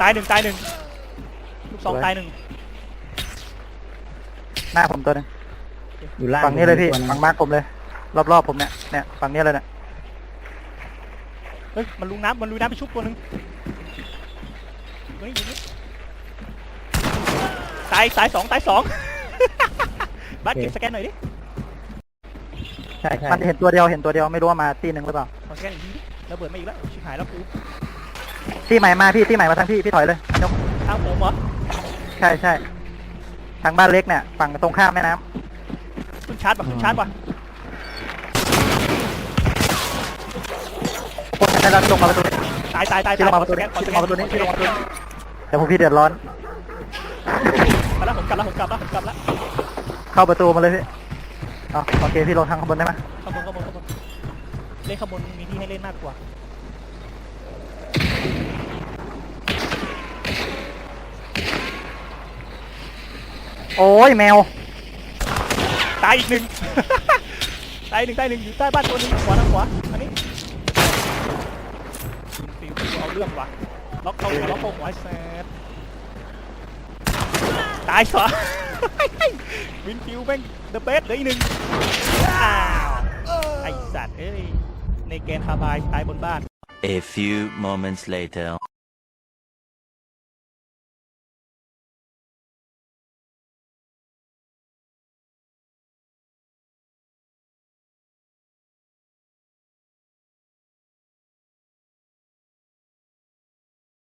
ตายหนึ่งตายหนึ่งลูกสองตายหนึ่งหน้าผมตัวหนึงอยู่ล่างฝั่งนี้เลยพี่ตัวหนึ่งฝั่งมาร์คผมเลย รอบๆผมเนี่ยเนี่ยฝั่งนี้เลยเนี่ยเฮ้ยมันลุงน้ำมันลุยน้ำไปชุบตัวหนึ่งเฮ้ยอยู่นี่ตายตายสองตายสองบัสเก็บสแกนหน่อยดิใช่ใช่มันเห็นตัวเดียวเห็นตัวเดียวไม่รู้ว่ามาตีหนึ่งหรือเปล่าขอสแกนอีกทีดิระเบิดมาอีกแล้วชิบหายแล้วกู ตีใหม่มาพี่ตีใหม่มาทางพี่พี่ถอยเลยยกทางผมเหรอใช่ใช่ทางบ้านเล็กเนี่ยฝั่งตรงข้ามแม่น้ำขึ้นชาร์จป่ะขึ้นชาร์จป่ะคนได้รับลงมาประตูนี้ ตายตายตายที่ลงมาประขตูอสแกนี้นขอสที่แกลงนมาประตูนี้ที่ลงมาประตูนี้เดี๋ยวผมพี่เดือดร้อน มาแล้วผมกลับแล้วผมกลับแล้วผมกลับแล้วเข้าประตูมาเลยพี่อ๋อโอเคพี่ลงทางข้างบนได้ไหมข้างบนข้างบนข้างบนเล่นข้างบนมีที่ให้เล่นมากกว่า โอ้ยแมว ตายอีกหนึ่ง ตายหนึ่งตายหนึ่งอยู่ใต้บ้านตัวหนึงขวาทางขวาอันนี้ฟิวฟิวเอาเรื่องว่ะล็อกเข้าหัวล็อกเข้าหัวไอ้แซดตายสองวินฟิวแม่งเดอะเบสเหลืออีกหนึ่งอ้าวไอสัตว์เอ้ยในเกณฑ์คาบายตายบนบ้าน A few moments later.